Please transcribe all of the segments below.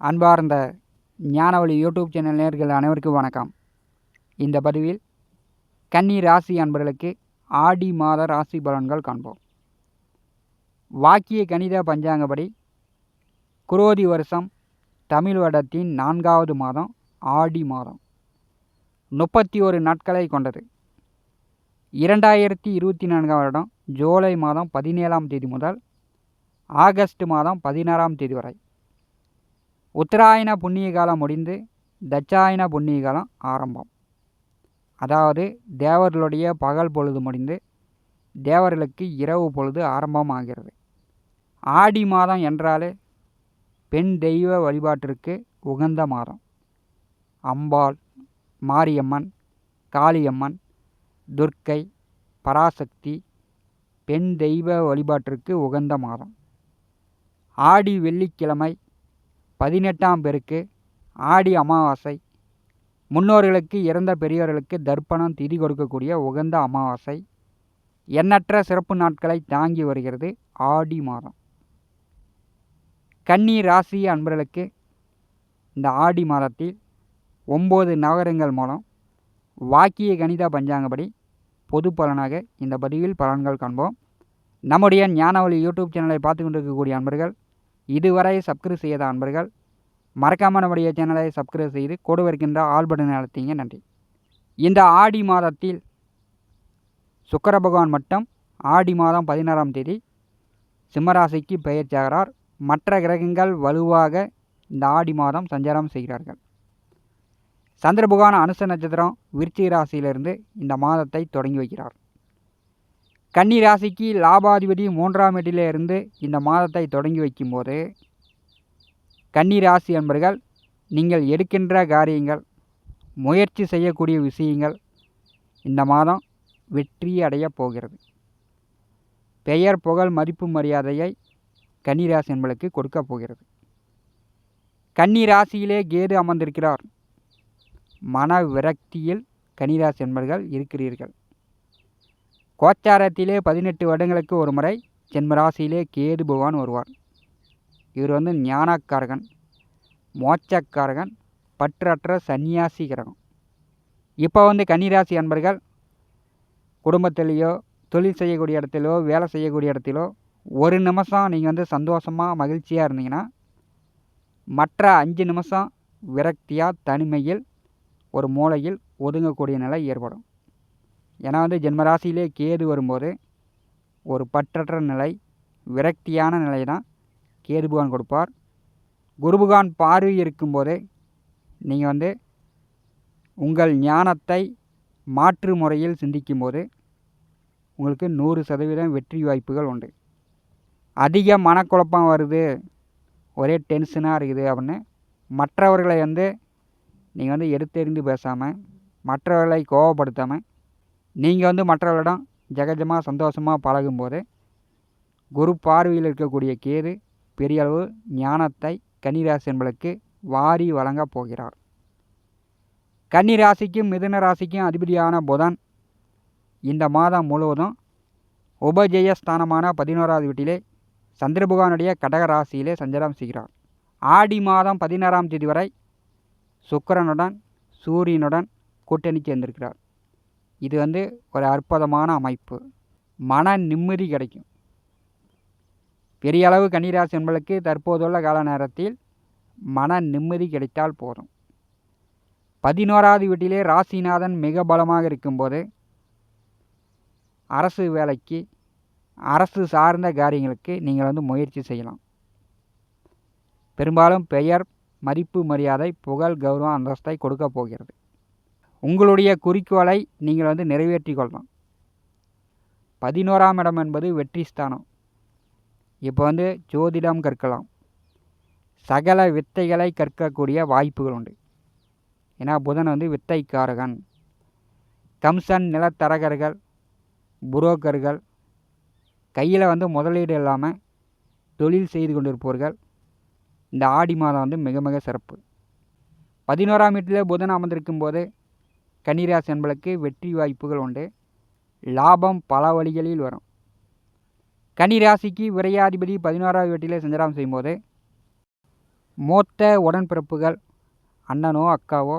அன்பார்ந்த ஞானவழி YouTube channel நேர்கள் அனைவருக்கும் வணக்கம். இந்த பதிவில் கன்னி ராசி அன்பர்களுக்கு ஆடி மாத ராசி பலன்கள் காண்போம். வாக்கிய கணித பஞ்சாங்கப்படி குரோதி வருஷம் தமிழ் வருடத்தின் நான்காவது மாதம் ஆடி மாதம். முப்பத்தி ஒரு நாட்களை கொண்டது. இரண்டாயிரத்தி இருபத்தி நான்காம் வருடம் ஜூலை மாதம் பதினேழாம் தேதி முதல் ஆகஸ்ட் மாதம் பதினாறாம் தேதி வரை. உத்தராயண புண்ணிய காலம் முடிந்து தட்சாயன புண்ணிய காலம் ஆரம்பம். அதாவது தேவர்களுடைய பகல் பொழுது முடிந்து தேவர்களுக்கு இரவு பொழுது ஆரம்பமாகிறது. ஆடி மாதம் என்றாலே பெண் தெய்வ வழிபாட்டிற்கு உகந்த மாதம். அம்பாள் மாரியம்மன் காளியம்மன் துர்க்கை பராசக்தி பெண் தெய்வ வழிபாட்டிற்கு உகந்த மாதம். ஆடி வெள்ளிக்கிழமை பதினெட்டாம் பெருக்கு ஆடி அமாவாசை. முன்னோர்களுக்கு இறந்த பெரியவர்களுக்கு தர்ப்பணம் திதி கொடுக்கக்கூடிய உகந்த அமாவாசை. எண்ணற்ற சிறப்பு நாட்களை தாங்கி வருகிறது ஆடி மாதம். கன்னி ராசி அன்பர்களுக்கு இந்த ஆடி மாதத்தில் ஒம்பது நகரங்கள் மூலம் வாக்கிய கணித பஞ்சாங்கப்படி பொது பலனாக இந்த பதிவில் பலன்கள் காண்போம். நம்முடைய ஞானவழி யூடியூப் சேனலை பார்த்து கொண்டிருக்கக்கூடிய அன்பர்கள் இதுவரை சப்ஸ்கிரைப் செய்யாத அன்பர்கள் மறக்காமல் நம்முடைய சேனலை சப்ஸ்கிரைப் செய்து கொடு வருகின்ற ஆல் பட்டன் அழுத்திங்க. நன்றி. இந்த ஆடி மாதத்தில் சுக்கர பகவான் மட்டும் ஆடி மாதம் பதினாறாம் தேதி சிம்மராசிக்கு பெயர்ச்சாகிறார் மற்ற கிரகங்கள் வலுவாக இந்த ஆடி மாதம் சஞ்சாரம் செய்கிறார்கள். சந்திர பகவான் அனுச நட்சத்திரம் விருச்சிக ராசியிலிருந்து இந்த மாதத்தை தொடங்கி வைக்கிறார். கன்னி ராசிக்கு லாபாதிபதி மூன்றாம் வீட்டிலே இருந்து இந்த மாதத்தை தொடங்கி வைக்கும்போது கன்னி ராசி என்பர்கள் நீங்கள் எடுக்கின்ற காரியங்கள் முயற்சி செய்யக்கூடிய விஷயங்கள் இந்த மாதம் வெற்றி அடையப் போகிறது. பெயர் புகழ் மதிப்பு மரியாதையை கன்னிராசி என்பளுக்கு கொடுக்கப் போகிறது. கன்னி ராசியிலே கேது அமர்ந்திருக்கிறார். மன விரக்தியில் கன்னிராசி என்பர்கள் இருக்கிறீர்கள். கோச்சாரத்திலே பதினெட்டு வருடங்களுக்கு ஒரு முறை ஜென்மராசியிலே கேது பகவான் வருவார். இவர் வந்து ஞானக்காரகன் மோட்சக்காரகன் பற்றற்ற சன்னியாசி கிரகம். இப்போ வந்து கன்னிராசி அன்பர்கள் குடும்பத்திலேயோ தொழில் செய்யக்கூடிய இடத்திலோ வேலை செய்யக்கூடிய இடத்திலோ ஒரு நிமிஷம் நீங்கள் வந்து சந்தோஷமாக மகிழ்ச்சியாக இருந்தீங்கன்னா மற்ற அஞ்சு நிமிஷம் விரக்தியாக தனிமையில் ஒரு மூலையில் ஒதுங்கக்கூடிய நிலை ஏற்படும். ஏன்னா வந்து ஜென்மராசியிலே கேது வரும்போது ஒரு பற்றற்ற நிலை விரக்தியான நிலை தான் கேது பகவான் கொடுப்பார். குரு பகவான் பார்வை இருக்கும்போது நீங்கள் வந்து உங்கள் ஞானத்தை மாற்று முறையில் சிந்திக்கும்போது உங்களுக்கு நூறு சதவீதம் வெற்றி வாய்ப்புகள் உண்டு. அதிக மனக்குழப்பம் வருது ஒரே டென்ஷனாக இருக்குது அப்படின்னு மற்றவர்களை வந்து நீங்கள் வந்து எடுத்தெறிந்து பேசாமல் மற்றவர்களை கோவப்படுத்தாமல் நீங்கள் வந்து மற்றவர்களிடம் ஜகஜமாக சந்தோஷமாக பழகும்போது குரு பார்வையில் இருக்கக்கூடிய கேது பெரிய அளவு ஞானத்தை கன்னிராசி என்பளுக்கு வாரி வழங்கப் போகிறார். கன்னிராசிக்கும் மிதுன ராசிக்கும் அதிபதியான புதன் இந்த மாதம் முழுவதும் உபஜெயஸ்தானமான பதினோராவது வீட்டிலே சந்திரபகவானுடைய கடக ராசியிலே சஞ்சாரம் செய்கிறார். ஆடி மாதம் பதினாறாம் தேதி வரை சுக்கரனுடன் சூரியனுடன் கூட்டணி சேர்ந்திருக்கிறார். இது வந்து ஒரு அற்புதமான அமைப்பு. மன நிம்மதி கிடைக்கும். பெரிய அளவு கன்னிராசி என்பளுக்கு தற்போதுள்ள கால நேரத்தில் மன நிம்மதி கிடைத்தால் போதும். பதினோராவது வீட்டிலே ராசிநாதன் மிக பலமாக இருக்கும்போது அரசு வேலைக்கு அரசு சார்ந்த காரியங்களுக்கு நீங்கள் வந்து முயற்சி செய்யலாம். பெரும்பாலும் பெயர் மதிப்பு மரியாதை புகழ் கௌரவம் அந்தஸ்தை கொடுக்க போகிறது. உங்களுடைய குறிக்கோளை நீங்கள் வந்து நிறைவேற்றி கொள்ளலாம் பதினோராம் இடம் என்பது வெற்றி ஸ்தானம். இப்போ வந்து ஜோதிடம் கற்கலாம். சகல வித்தைகளை கற்கக்கூடிய வாய்ப்புகள் உண்டு. ஏன்னா புதன் வந்து வித்தைக்காரகன். கம்சன் நிலத்தரகர்கள் புரோக்கர்கள் கையில் வந்து முதலீடு இல்லாமல் தொழில் செய்து கொண்டிருப்பவர்கள் இந்த ஆடி மாதம் வந்து மிக மிக சிறப்பு. பதினோராம் வீட்டில் புதன் அமர்ந்திருக்கும் போது கன்னிராசி என்பளுக்கு வெற்றி வாய்ப்புகள் உண்டு. லாபம் பல வழிகளில் வரும். கன்னிராசிக்கு விரையாதிபதி பதினோராவது வீட்டிலே சஞ்சாரம் செய்யும்போது மூத்த உடன்பிறப்புகள் அண்ணனோ அக்காவோ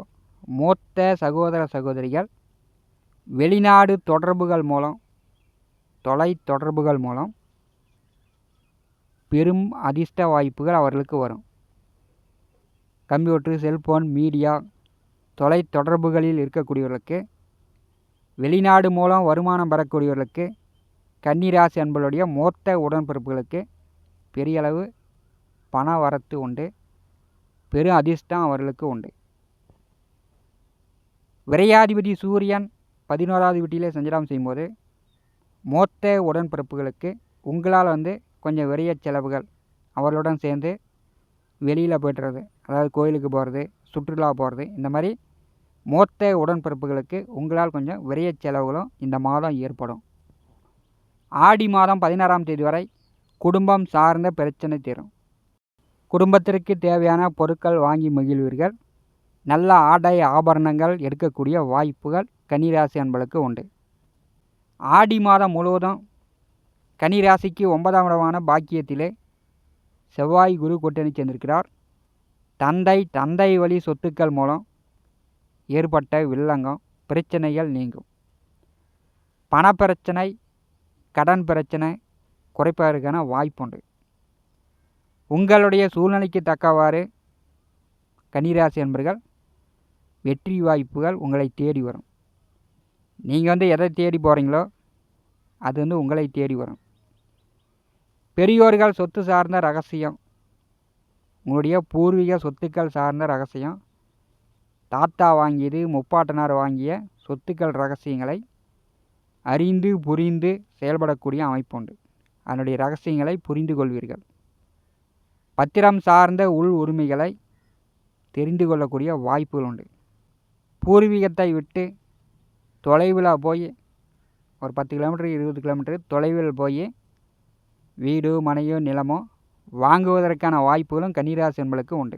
மூத்த சகோதர சகோதரிகள் வெளிநாடு தொடர்புகள் மூலம் தொலை தொடர்புகள் மூலம் பெரும் அதிர்ஷ்ட வாய்ப்புகள் அவர்களுக்கு வரும். கம்ப்யூட்டர் செல்ஃபோன் மீடியா தொலை தொடர்புகளில் இருக்கக்கூடியவர்களுக்கு வெளிநாடு மூலம் வருமானம் பெறக்கூடியவர்களுக்கு கன்னிராசி அன்பர்களுடைய மூத்த உடன்பிறப்புகளுக்கு பெரிய அளவு பண வரத்து உண்டு. பெரும் அதிர்ஷ்டம் அவர்களுக்கு உண்டு. விரையாதிபதி சூரியன் பதினோராவது வீட்டிலே சஞ்சலம் செய்யும்போது மூத்த உடன்பிறப்புகளுக்கு உங்களால் வந்து கொஞ்சம் விரைய செலவுகள் அவர்களுடன் சேர்ந்து வெளியில் போய்ட்டுறது. அதாவது கோயிலுக்கு போகிறது சுற்றுலா போகிறது இந்த மாதிரி மூத்த உடன்பிறப்புகளுக்கு உங்களால் கொஞ்சம் விரைய செலவுகளும் இந்த மாதம் ஏற்படும். ஆடி மாதம் பதினாறாம் தேதி வரை குடும்பம் சார்ந்த பிரச்சனை தீரும். குடும்பத்திற்கு தேவையான பொருட்கள் வாங்கி மகிழ்வீர்கள். நல்ல ஆடை ஆபரணங்கள் எடுக்கக்கூடிய வாய்ப்புகள் கன்னிராசி அன்பளுக்கு உண்டு. ஆடி மாதம் முழுவதும் கன்னிராசிக்கு ஒன்பதாம் இடமான பாக்கியத்திலே செவ்வாய் குரு கூட்டணி சேர்ந்திருக்கிறார். தந்தை தந்தை வழி சொத்துக்கள் மூலம் ஏற்பட்ட வில்லங்கம் பிரச்சனைகள் நீங்கும். பணப்பிரச்சனை கடன் பிரச்சனை குறைப்பதற்கான வாய்ப்புண்டு. உங்களுடைய சூழ்நிலைக்கு தக்கவாறு கன்னிராசி என்பர்கள் வெற்றி வாய்ப்புகள் உங்களை தேடி வரும். நீங்கள் வந்து எதை தேடி போகிறீங்களோ அது வந்து உங்களை தேடி வரும். பெரியோர்கள் சொத்து சார்ந்த ரகசியம் உங்களுடைய பூர்வீக சொத்துக்கள் சார்ந்த ரகசியம் தாத்தா வாங்கியது முப்பாட்டனார் வாங்கிய சொத்துக்கள் ரகசியங்களை அறிந்து புரிந்து செயல்படக்கூடிய அமைப்பு உண்டு அதனுடைய ரகசியங்களை புரிந்து கொள்வீர்கள். பத்திரம் சார்ந்த உள் உரிமைகளை தெரிந்து கொள்ளக்கூடிய வாய்ப்புகள் உண்டு பூர்வீகத்தை விட்டு தொலைவில் போய் ஒரு பத்து கிலோமீட்டர் இருபது கிலோமீட்டர் தொலைவில் போய் வீடு மனையோ நிலமோ வாங்குவதற்கான வாய்ப்புகளும் கன்னிராசி என்பளுக்கு உண்டு.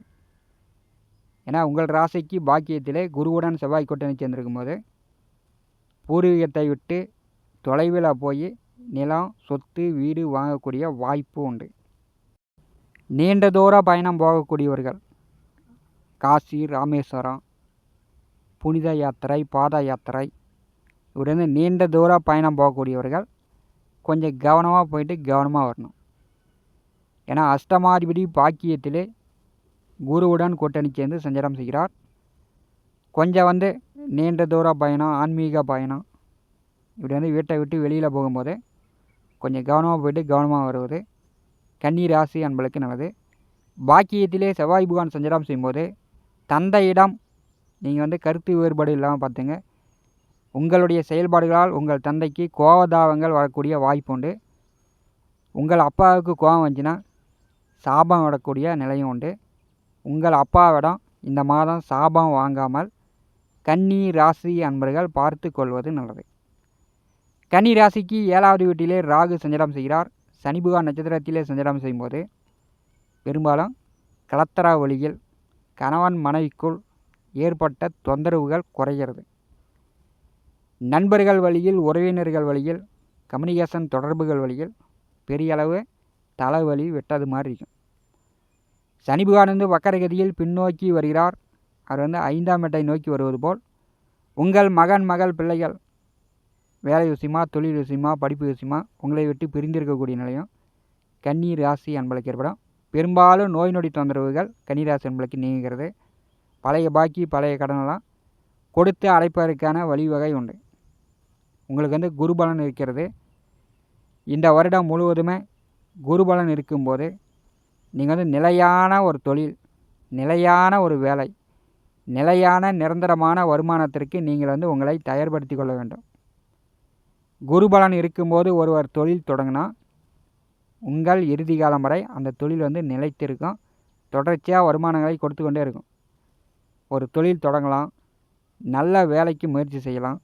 ஏன்னா உங்கள் ராசிக்கு பாக்கியத்தில் குருவுடன் செவ்வாய் கூட்டணி சேர்ந்திருக்கும் போது பூர்வீகத்தை விட்டு தொலைவில் போய் நிலம் சொத்து வீடு வாங்கக்கூடிய வாய்ப்பு உண்டு. நீண்ட தூர பயணம் போகக்கூடியவர்கள் காசி ராமேஸ்வரம் புனித யாத்திரை பாத யாத்திரை இப்படி நீண்ட தூர பயணம் போகக்கூடியவர்கள் கொஞ்சம் கவனமாக போயிட்டு கவனமாக வரணும். ஏன்னா அஷ்டமாதிபதி பாக்கியத்திலே குருவுடன் கூட்டணி சேர்ந்து சஞ்சாரம் செய்கிறார். கொஞ்சம் வந்து நீண்ட தூர பயணம் ஆன்மீக பயணம். இப்படி வந்து வீட்டை விட்டு வெளியில் போகும்போது கொஞ்சம் கவனமாக போயிட்டு கவனமாக வருவது. கன்னி ராசி அன்பளுக்கு நல்லது. பாக்கியத்திலே செவ்வாய் புகான் சஞ்சாரம் செய்யும்போது தந்தையிடம் நீங்கள் வந்து கருத்து வேறுபாடு இல்லாமல் பார்த்துங்க. உங்களுடைய செயல்பாடுகளால் உங்கள் தந்தைக்கு கோபதாபங்கள் வரக்கூடிய வாய்ப்பு உண்டு. உங்கள் அப்பாவுக்கு கோபம் வந்துச்சுன்னா சாபம் வரக்கூடிய நிலையும் உண்டு. உங்கள் அப்பாவிடம் இந்த மாதம் சாபம் வாங்காமல் கன்னி ராசி அன்பர்கள் பார்த்து கொள்வது நல்லது. கன்னி ராசிக்கு ஏழாவது வீட்டிலே ராகு சஞ்சாரம் செய்கிறார். சனிபுகா நட்சத்திரத்திலே சஞ்சாரம் செய்யும்போது பெரும்பாலும் கலத்தரா வழியில் கணவன் மனைவிக்குள் ஏற்பட்ட தொந்தரவுகள் குறைகிறது. நண்பர்கள் வழியில் உறவினர்கள் வழியில் கம்யூனிகேஷன் தொடர்புகள் வழியில் பெரிய அளவு தலைவலி வெட்டது மாதிரி இருக்கும். சனி வக்கரகதியில் பின்னோக்கி வருகிறார். அவர் வந்து ஐந்தாம் எட்டை நோக்கி வருவது போல். உங்கள் மகன் மகள் பிள்ளைகள் வேலை விஷயமா தொழில் விஷயமா படிப்பு விஷயமா உங்களை விட்டு பிரிந்திருக்கக்கூடிய நிலையம் கன்னி ராசி அன்பளுக்கு ஏற்படும். பெரும்பாலும் நோய் நொடி தொந்தரவுகள் கன்னிராசி அன்பளுக்கு நீங்குகிறது. பழைய பாக்கி பழைய கடனெல்லாம் கொடுத்து அடைப்பதற்கான வழிவகை உண்டு. உங்களுக்கு வந்து குருபலன் இருக்கிறது. இந்த வருடம் முழுவதுமே குருபலன் இருக்கும்போது நீங்கள் வந்து நிலையான ஒரு தொழில் நிலையான ஒரு வேலை நிலையான நிரந்தரமான வருமானத்திற்கு நீங்கள் வந்து உங்களை தயார்படுத்தி கொள்ள வேண்டும். குருபலன் இருக்கும்போது ஒருவர் தொழில் தொடங்கினா உங்கள் இறுதி காலம் வரை அந்த தொழில் வந்து நிலைத்திருக்கும். தொடர்ச்சியாக வருமானங்களை கொடுத்து கொண்டே இருக்கும். ஒரு தொழில் தொடங்கலாம் நல்ல வேலைக்கு முயற்சி செய்யலாம்.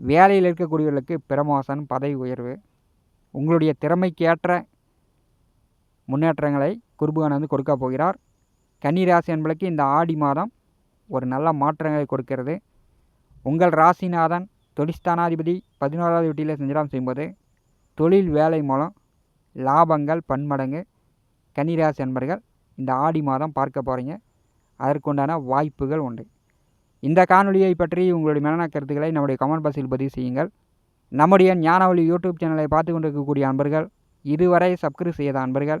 வேலையில் இருக்கக்கூடியவர்களுக்கு பிரமோசன் பதவி உயர்வு. உங்களுடைய திறமைக்கு ஏற்ற முன்னேற்றங்களை குர்புகான் வந்து கொடுக்க போகிறார். கன்னிராசி என்பளுக்கு இந்த ஆடி மாதம் ஒரு நல்ல மாற்றங்களை கொடுக்கிறது. உங்கள் ராசிநாதன் தொழிஸ்தானாதிபதி பதினோராவது வீட்டில் சஞ்சாரம் செய்யும்போது தொழில் வேலை மூலம் லாபங்கள் பன்மடங்கு கன்னிராசி என்பர்கள் இந்த ஆடி மாதம் பார்க்க போகிறீங்க அதற்குண்டான வாய்ப்புகள் உண்டு. இந்த காணொலியை பற்றி உங்களுடைய மனநா கருத்துக்களை நம்முடைய கமெண்ட் பாக்ஸில் பதிவு செய்யுங்கள். நம்முடைய ஞானவழி யூடியூப் சேனலை பார்த்து கொண்டிருக்கக்கூடிய அன்பர்கள் இதுவரை சப்ஸ்கிரைப் செய்யாத அன்பர்கள்